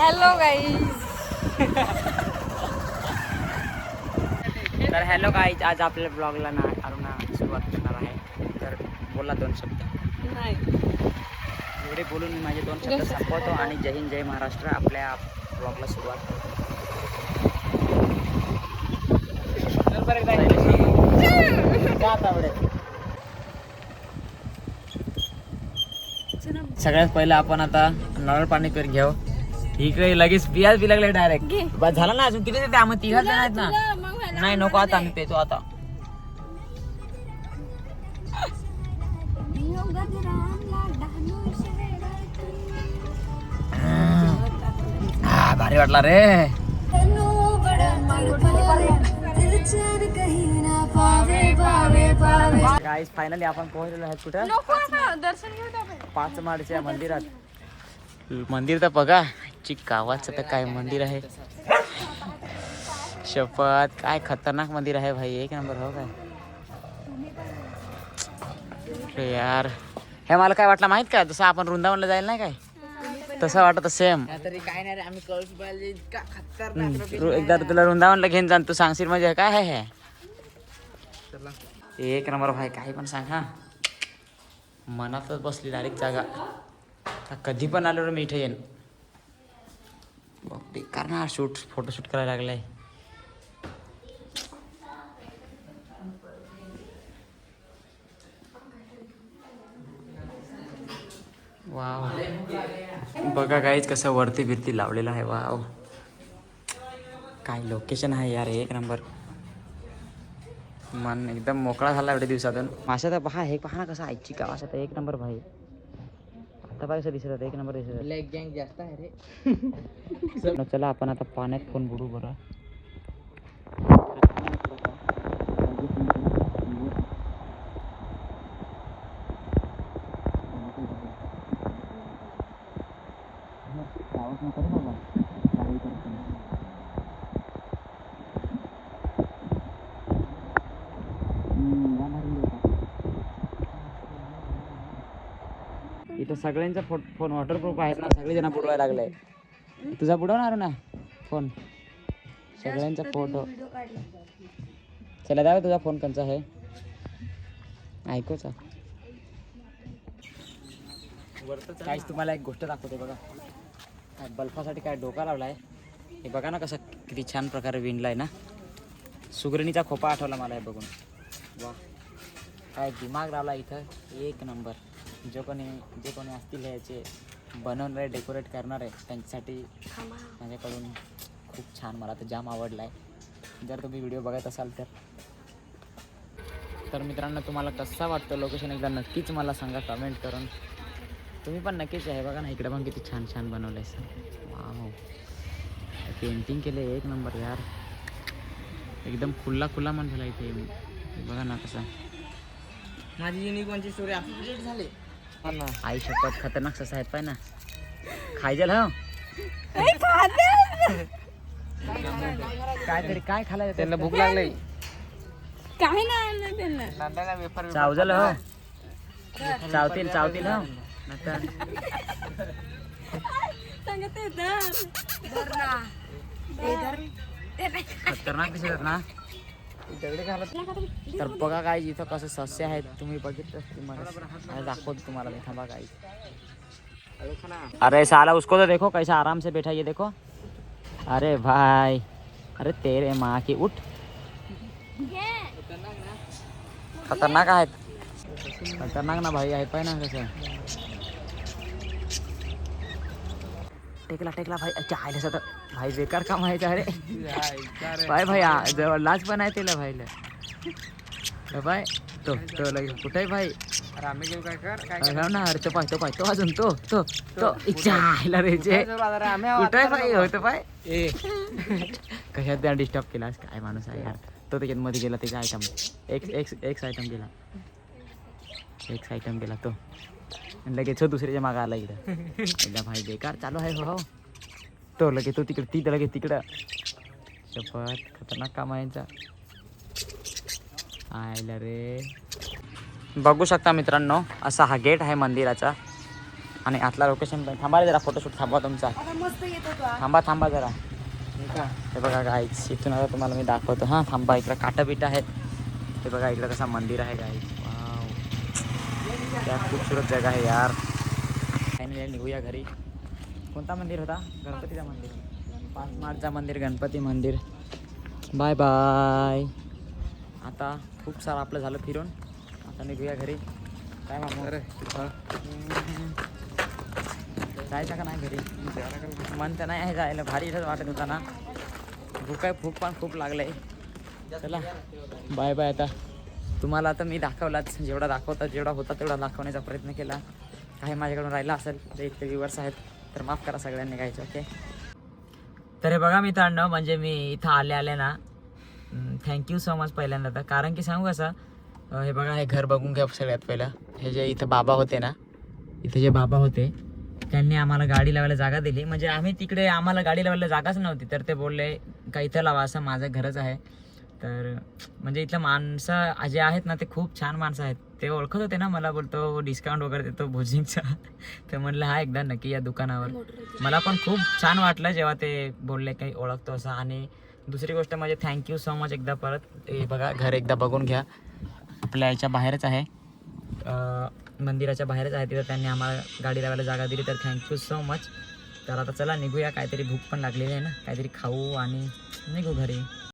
Hello guys तर hello काय आज आपल्या ब्लॉगला ना अरुणा सुरुवात करणार आहे. तर बोला दोन शब्द. नाही. एवढे बोलून मी माझे दोन शब्द संपवतो आणि जय हिंद जय महाराष्ट्र. आपल्या ब्लॉगला सुरुवात करतो. सगळ्यात पहिलं आपण आता नळ पाणी पेर घेऊ. इकडे लगेच पियाच बी लागले. डायरेक्ट बस झालं ना अजून? किती देते आम्ही तिघाच जण आहेत ना. नाही नको आता आम्ही पेतो आता. हा, भारी वाटला रे. गाईस फायनली आपण पोहोचलेलो आहे कुठं? दर्शन पाच माडच्या मंदिरात. मंदिर तर बघा. ची गावाचं तर काय मंदिर आहे? शपथ काय खतरनाक मंदिर आहे भाई? एक नंबर हो काय? यार. हे मला काय वाटलं माहीत का? जसं आपण वृंदावनला जाईल नाही काय? तसं वाटत सेम तरी काय नाही रे आम्ही एकदा तुला वृंदावनला घेऊन जाण तू सांगशील म्हणजे काय आहे हे? एक नंबर भाई काही पण सांग हा. मनातच बसली डायरेक्ट जागा. कधी पण आलो मी इथे येईन. बेकार ना शूट. फोटोशूट करायला लागलाय. वाव. बघा काहीच कसं वरती बिरती लावलेलं आहे. वाव. काय लोकेशन आहे यार एक नंबर मन एकदम मोकळा झाला एवढ्या दिवसातून. माशा तर पहा हे पहा ना कसं आईची का असं तर एक नंबर भाई. आता पाय कसं दिसत एक नंबर दिसत ब्लॅक गँग जास्त आहे रे. चला आपण आता पाण्यात फ़ोन बुडू बरं। इथं सगळ्यांचा फो फोन वॉटरप्रूफ आहेत ना सगळे जण बुडवायला लागले. तुझा बुडवणार ना फोन? सगळ्यांचा फोटो चला दादा तुझा फोन कोणचा आहे? ऐकूचा काहीच तुम्हाला एक गोष्ट दाखवते बघा. बल्फासाठी काय डोका लावलाय. हे बघा ना कसं किती छान प्रकारे विणलाय ना. सुगरणीचा खोपा आठवला मला हे बघून. वा काय दिमाग लावला इथं. एक नंबर. जो कोणी जे कोणी असतील ह्याचे बनवणारे डेकोरेट करणार आहे त्यांच्यासाठी माझ्याकडून खूप छान मला तर जाम आवडला आहे जर तुम्ही व्हिडिओ बघत असाल तर. तर मित्रांनो तुम्हाला कसा वाटतं लोकेशन एकदा नक्कीच मला सांगा कमेंट करून. तुम्ही पण नक्कीच आहे बघा ना इकडे पण किती छान छान बनवलं आहे वाव पेंटिंग केले एक नंबर यार. एकदम खुल्ला खुल्ला मन झाला इथे. हे बघा ना कसा. माझी युनिकॉर्नची स्टोरी अपडेट झाली. आई शपथ खतरनाक ससा आहेत पाय ना. खायजल हो? काय तरी काय खायला त्यांना भूक लागली. काही नाही आणलं त्यांना. नांदायला वेफर चावजल हो? चावतील चावतील हो? नंतर सांगत येतं खतरनाक दिसत ना. दगडे घालत तर बघा काय इथं कसं सस्य आहेत तुम्ही बघितलं मला दाखवतो तुम्हाला मी थांबा काय अरे साला उसको तो देखो कैसा आराम से बैठा ये देखो. अरे भाई अरे तेरे माँ की उठ. खतरनाक आहेत. खतरनाक ना भाई आहेत पाय ना कसं टेकला टेकला भाई अच्छा आयला तर भाई बेकार काम आहे अरे. बाय भाई आ, जवळ लाज पण आहे तिला भाईला. बाय तो तो लगे कुठे भाई? आम्ही घेऊ काय कर काय ना अरे तो पाय तो पाय तो अजून तो तो तो इच्छा आयला रे जे. कुठे भाई? होतं पाय. ए. कशात त्या डिस्टर्ब केलास काय माणूस आहे यार? तो त्याच्यात मध्ये गेला त्याचा आयटम एक एक एक आयटम गेला. एक आयटम गेला तो. लगेच दुसऱ्याच्या मागं आला इकडं एकदा भाई बेकार चालू आहे हो तो लगेच तो तिकडे ती लगेच तिकडं शपथ खतरनाक काम आहे यांचा आयला रे बघू शकता मित्रांनो असा हा गेट आहे मंदिराचा आणि आतला लोकेशन पण थांबा जरा फोटोशूट थांबवा तुमचा थांबा थांबा जरा हे बघा गाईच इथून आता तुम्हाला मी दाखवतो हां थांबा इकडं काटा बिटा आहेत हे बघा इकडं कसं मंदिर आहे गाईच क्या खूबसूरत जगा आहे यार। फायनली निघूया घरी। कोणता मंदिर होता? गणपतीचा मंदिर. पाच मार्चचा मंदिर गणपती मंदिर. बाय बाय आता खूप सारं आपलं झालं फिरून. आता निघूया घरी. काय मामू? जायचं का नाही घरी? मन तर नाही आहे जायला. भारी इथंच वाटत होता ना. भूक आहे भूक पण खूप लागलंय. चला. बाय बाय आता. तुम्हाला आता मी दाखवलाच जेवढा दाखवता जेवढा होता तेवढा दाखवण्याचा प्रयत्न केला. काही माझ्याकडून राहिला असेल जे इतके व्ह्युअर्स आहेत तर माफ करा सगळ्यांनी घ्यायचं ओके तर हे बघा मित्रांनो म्हणजे मी इथं आले आले ना थँक्यू सो मच पहिल्यांदा. तर कारण की सांगू कसं हे बघा हे घर बघून घ्या सगळ्यात पहिलं. हे जे इथं बाबा होते ना इथे जे बाबा होते त्यांनी आम्हाला गाडी लावायला जागा दिली. म्हणजे आम्ही तिकडे आम्हाला गाडी लावायला जागाच नव्हती तर ते बोलले का इथं लावा असं माझं घरच आहे. तर म्हणजे इथलं माणसं जे आहेत ना ते खूप छान माणसं आहेत. ते ओळखत होते ना मला बोलतो डिस्काउंट वगैरे देतो भुजिंगचा. तर म्हणलं हा एकदा नक्की या दुकानावर. मला पण खूप छान वाटलं जेव्हा ते बोलले काही ओळखतो असं. आणि दुसरी गोष्ट म्हणजे थँक्यू सो मच एकदा परत हे बघा घर एकदा बघून घ्या. आपल्या याच्या बाहेरच आहे. मंदिराच्या बाहेरच आहे तिथं. त्यांनी आम्हाला गाडी लावायला जागा दिली तर थँक्यू सो मच तर आता चला निघूया. काहीतरी भूक पण लागलेली आहे ना. काहीतरी खाऊ आणि निघू घरी.